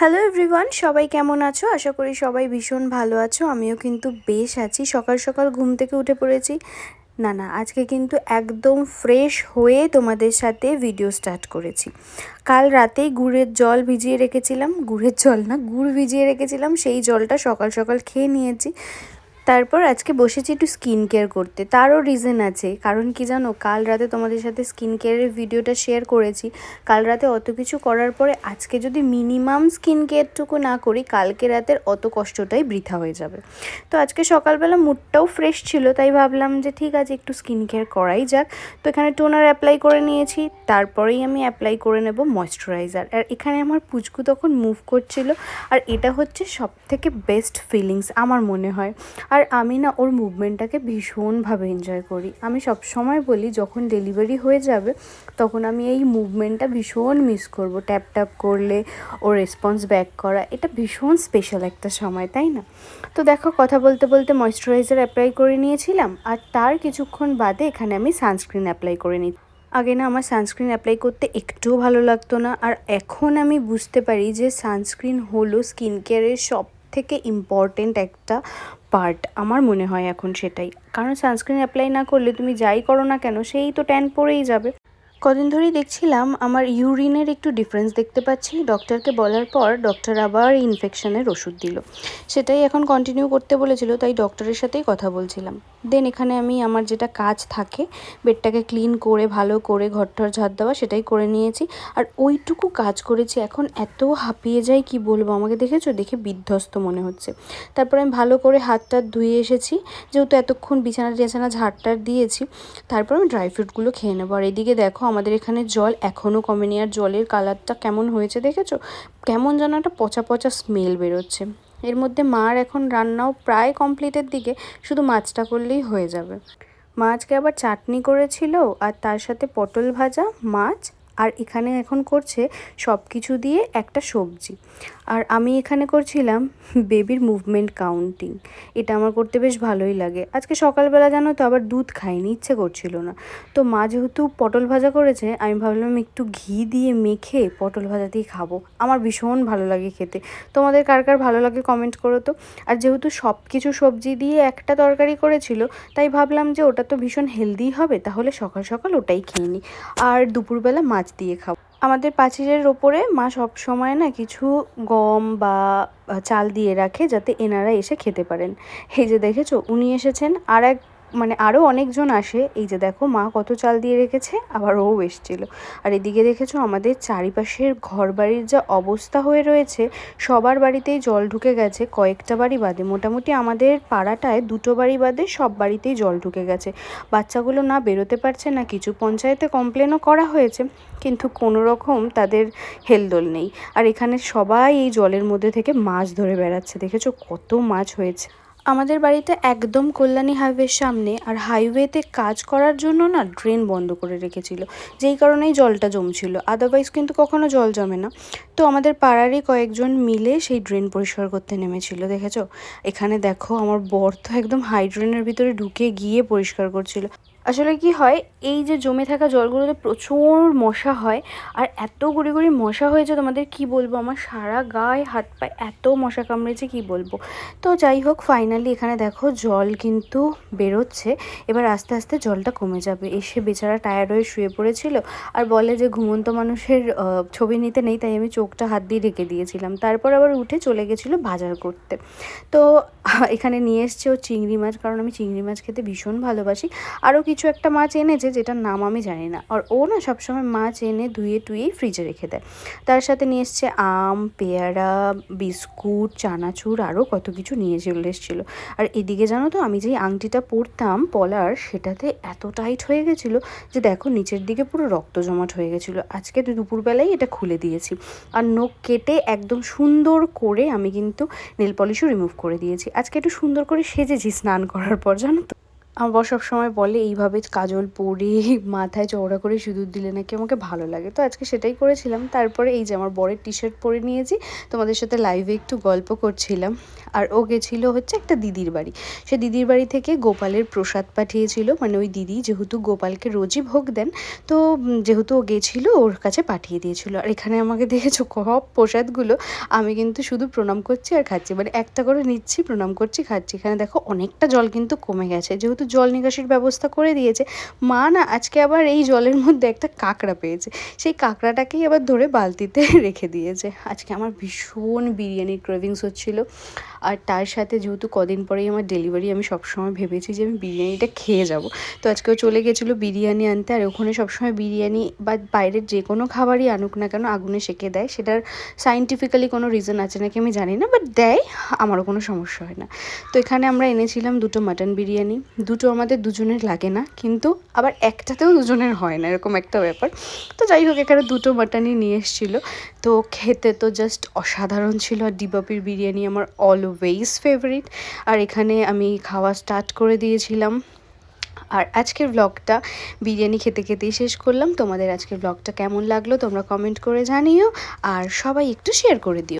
Hello everyone সবাই কেমন আছো? আশা করি সবাই ভীষণ ভালো আছো। আমিও কিন্তু বেশ আছি। সকাল সকাল ঘুম থেকে উঠে পড়েছি। না না, আজকে কিন্তু একদম ফ্রেশ হয়ে তোমাদের সাথে ভিডিও স্টার্ট করেছি। কাল রাতেই গুড়ের জল ভিজিয়ে রেখেছিলাম। গুড়ের জল না, গুড় ভিজিয়ে রেখেছিলাম। সেই জলটা সকাল সকাল খেয়ে নিয়েছি। তারপর আজকে বসেছি একটু স্কিন কেয়ার করতে। তারও রিজন আছে। কারণ কি জানো, কাল রাতে তোমাদের সাথে স্কিন কেয়ারের ভিডিওটা শেয়ার করেছি। কাল রাতে অত কিছু করার পরে আজকে যদি মিনিমাম স্কিন কেয়ারটুকু না করি, কালকে রাতের অত কষ্টটাই বৃথা হয়ে যাবে। তো আজকে সকালবেলা মুডটাও ফ্রেশ ছিল, তাই ভাবলাম যে ঠিক আছে, একটু স্কিন কেয়ার করাই যাক। তো এখানে টোনার অ্যাপ্লাই করে নিয়েছি, তারপরেই আমি অ্যাপ্লাই করে নেব ময়শ্চারাইজার আর এখানে আমার পুচকু তখন মুভ করছিল, আর এটা হচ্ছে সব থেকে বেস্ট ফিলিংস আমার মনে হয়। আর আমি না ওর মুভমেন্টটাকে ভীষণভাবে এনজয় করি। আমি সব সময় বলি, যখন ডেলিভারি হয়ে যাবে, তখন আমি এই মুভমেন্টটা ভীষণ মিস করব। ট্যাপ ট্যাপ করলে ওর রেসপন্স ব্যাক করা, এটা ভীষণ স্পেশাল একটা সময়, তাই না? তো দেখো, কথা বলতে বলতে ময়শ্চারাইজার অ্যাপ্লাই করে নিয়েছিলাম, আর তার কিছুক্ষণ বাদে এখানে আমি সানস্ক্রিন অ্যাপ্লাই করে নিই। আগে না আমার সানস্ক্রিন অ্যাপ্লাই করতে একটুও ভালো লাগতো না, আর এখন আমি বুঝতে পারি যে সানস্ক্রিন হলো স্কিন কেয়ারের সব থেকে ইম্পর্টেন্ট একটা পার্ট আমার মনে হয় এখন সেটাই। কারণ সানস্ক্রিন অ্যাপ্লাই না করলে তুমি যাই করো না কেন, সেই তো ট্যান পড়েই যাবে। কদিন ধরেই দেখছিলাম আমার ইউরিনের একটু ডিফারেন্স দেখতে পাচ্ছি। ডক্টরকে বলার পর ডক্টর আবার ইনফেকশনের ওষুধ দিল। সেটাই এখন কন্টিনিউ করতে বলেছিল, তাই ডক্টরের সাথেই কথা বলছিলাম। দেন এখানে আমি আমার যেটা কাজ থাকে বেডটাকে ক্লিন করে, ভালো করে ঘরটর ঝাড় দেওয়া, সেটাই করে নিয়েছি। আর ওইটুকু কাজ করেছি, এখন এত হাঁপিয়ে যায় কি বলব আমাকে দেখেছ? দেখে বিধ্বস্ত মনে হচ্ছে। তারপরে আমি ভালো করে হাতটা ধুয়ে এসেছি, যেহেতু এতক্ষণ বিছানা টিছানা ঝাড়টার দিয়েছি, তারপর আমি ড্রাই ফ্রুটগুলো খেয়ে নেব। আর এদিকে দেখো আমাদের এখানে জল এখনও কমেনি আর জলের কালারটা কেমন হয়েছে দেখেছ? কেমন যেন একটা পচা পচা স্মেল বেরোচ্ছে। এর মধ্যে মার এখন রান্নাও প্রায় কমপ্লিটের দিকে, শুধু মাছটা করলেই হয়ে যাবে। মাছকে আবার চাটনি করেছিল আর তার সাথে পটল ভাজা, মাছ আর এখানে এখন করছে সব কিছু দিয়ে একটা সবজি। আর আমি এখানে করছিলাম বেবির মুভমেন্ট কাউন্টিং এটা আমার করতে বেশ ভালোই লাগে। আজকে সকালবেলা জানো তো আবার দুধ খাইনি, ইচ্ছে করছিল না। তো মা যেহেতু পটল ভাজা করেছে, আমি ভাবলাম একটু ঘি দিয়ে মেখে পটল ভাজা দিয়ে খাব। আমার ভীষণ ভালো লাগে খেতে। তোমাদের কার কার ভালো লাগে কমেন্ট করো তো। আর যেহেতু সব কিছু সবজি দিয়ে একটা তরকারি করেছিল, তাই ভাবলাম যে ওটা তো ভীষণ হেলদি হবে, তাহলে সকাল সকাল ওটাই খেয়ে নিই আর দুপুরবেলা মাছ দিয়ে খাব। আমাদের পাঁচিলের ওপরে মা সব সময় না কিছু গম বা চাল দিয়ে রাখে যাতে এনারা এসে খেতে পারেন। এই যে দেখেছ, উনি এসেছেন আর এক মানে আরও অনেকজন আসে, এই যে দেখো মা কত চাল দিয়ে রেখেছে, আবার ও এসেছিল। আর এদিকে দেখেছ আমাদের চারিপাশের ঘর বাড়ির যা অবস্থা হয়ে রয়েছে, সবার বাড়িতেই জল ঢুকে গেছে, কয়েকটা বাড়ি বাদে। মোটামুটি আমাদের পাড়াটায় দুটো বাড়ি বাদে সব বাড়িতেই জল ঢুকে গেছে। বাচ্চাগুলো না বেরোতে পারছে না, কিছু পঞ্চায়েতে কমপ্লেনও করা হয়েছে, কিন্তু কোনো রকম তাদের হেলদোল নেই। আর এখানে সবাই এই জলের মধ্যে থেকে মাছ ধরে বেড়াচ্ছে, দেখেছ কত মাছ হয়েছে। আমাদের বাড়িতে একদম কল্যাণী হাইওয়ের সামনে আর হাইওয়েতে কাজ করার জন্য না ড্রেন বন্ধ করে রেখেছিল, যেই কারণেই জলটা জমছিল। আদারওয়াইজ কিন্তু কখনো জল জমে না। তো আমাদের পাড়ারই কয়েকজন মিলে সেই ড্রেন পরিষ্কার করতে নেমেছিল, দেখেছ? এখানে দেখো আমার বর তো একদম হাইড্রেনের ভিতরে ঢুকে গিয়ে পরিষ্কার করছিল। আসলে কি হয়, এই যে জমে থাকা জলগুলোতে প্রচুর মশা হয়, আর এত গুড়ি গুড়ি মশা হয়েছে তোমাদের কি বলব? আমার সারা গায়ে, হাত পায়ে এত মশা কামড়েছে, কি বলব? তো যাই হোক ফাইনালি এখানে দেখো জল কিন্তু বেরোচ্ছে। এবার আস্তে আস্তে জলটা কমে যাবে। এসে বেচারা টায়ার্ড হয়ে শুয়ে পড়েছিল আর বলে যে ঘুমন্ত মানুষের ছবি নিতে নেই, তাই আমি চোখটা হাত দিয়ে রেখে দিয়েছিলাম। তারপর আবার উঠে চলে গেছিল বাজার করতে। তো এখানে নিয়ে এসছে ও চিংড়ি মাছ, কারণ আমি চিংড়ি মাছ খেতে ভীষণ ভালোবাসি। আরও কিছু একটা মাছ এনেছে যেটার নাম আমি জানি না। আর ও না সবসময় মাছ এনে ধুয়ে টুয়েই ফ্রিজে রেখে দেয়। তার সাথে নিয়ে এসছে আম, পেয়ারা, বিস্কুট, চানাচুর, আরও কত কিছু নিয়ে চলে এসেছিল। আর এদিকে জানো তো, আমি যেই আংটিটা পরতাম পলার, সেটাতে এত টাইট হয়ে গেছিল যে দেখো নিচের দিকে পুরো রক্ত জমাট হয়ে গেছিল। আজকে তো দুপুরবেলায় এটা খুলে দিয়েছি। আর নখ কেটে একদম সুন্দর করে আমি কিন্তু নেল পলিশও রিমুভ করে দিয়েছি। আজকে একটু সুন্দর করে সেজেছি স্নান করার পর, জানো তো। আমার বর সবসময় বলে, এইভাবে কাজল পরে, মাথায় চওড়া করে সিঁদুর দিলে নাকি আমাকে ভালো লাগে? তো আজকে সেটাই করেছিলাম। তারপরে এই যে আমার বরের টি শার্ট পরে নিয়েছি, তোমাদের সাথে লাইভে একটু গল্প করছিলাম। আর ও গেছিল হচ্ছে একটা দিদির বাড়ি। সে দিদির বাড়ি থেকে গোপালের প্রসাদ পাঠিয়েছিল। মানে ওই দিদি যেহেতু গোপালকে রোজই ভোগ দেন, তো যেহেতু ও গেছিল, ওর কাছে পাঠিয়ে দিয়েছিল। আর এখানে আমাকে দেখেছ সব প্রসাদগুলো। আমি কিন্তু শুধু প্রণাম করছি আর খাচ্ছি। মানে একটা করে নিচ্ছি, প্রণাম করছি, খাচ্ছি। এখানে দেখো অনেকটা জল কিন্তু কমে গেছে। যেহেতু জল নিকাশির ব্যবস্থা করে দিয়েছে। মা না আজকে আবার এই জলের মধ্যে একটা কাঁকড়া পেয়েছে। সেই কাঁকড়াটাকেই আবার ধরে বালতিতে রেখে দিয়েছে। আজকে আমার ভীষণ বিরিয়ানির ক্রেভিংস হচ্ছিল। আর তার সাথে যেহেতু কদিন পরেই আমার ডেলিভারি আমি সবসময় ভেবেছি যে আমি বিরিয়ানিটা খেয়ে যাব। তো আজকেও চলে গেছিল বিরিয়ানি আনতে আর ওখানে সবসময় বিরিয়ানি বা বাইরের যে কোনো খাবারই আনুক না কেন আগুনে সেকে দেয়। সেটার সাইন্টিফিক্যালি কোনো রিজন আছে নাকি আমি জানি না বাট দেয়, আমারও কোনো সমস্যা হয় না। তো এখানে আমরা এনেছিলাম দুটো মাটন বিরিয়ানি। দুটো আমাদের দুজনের লাগে না, কিন্তু আবার একটাতেও দুজনের হয় না, এরকম একটা ব্যাপার। তো যাই হোক, এখানে দুটো মাটনই নিয়ে এসেছিল। তো খেতে তো জাস্ট অসাধারণ ছিল। আর ডিবাপির বিরিয়ানি আমার অলওয়েজ ফেভারিট আর এখানে আমি খাওয়া স্টার্ট করে দিয়েছিলাম। আর আজকের ব্লগটা বিরিয়ানি খেতে খেতেই শেষ করলাম। তোমাদের আজকের ব্লগটা কেমন লাগল তোমরা কমেন্ট করে জানিও। আর সবাই একটু শেয়ার করে দিও।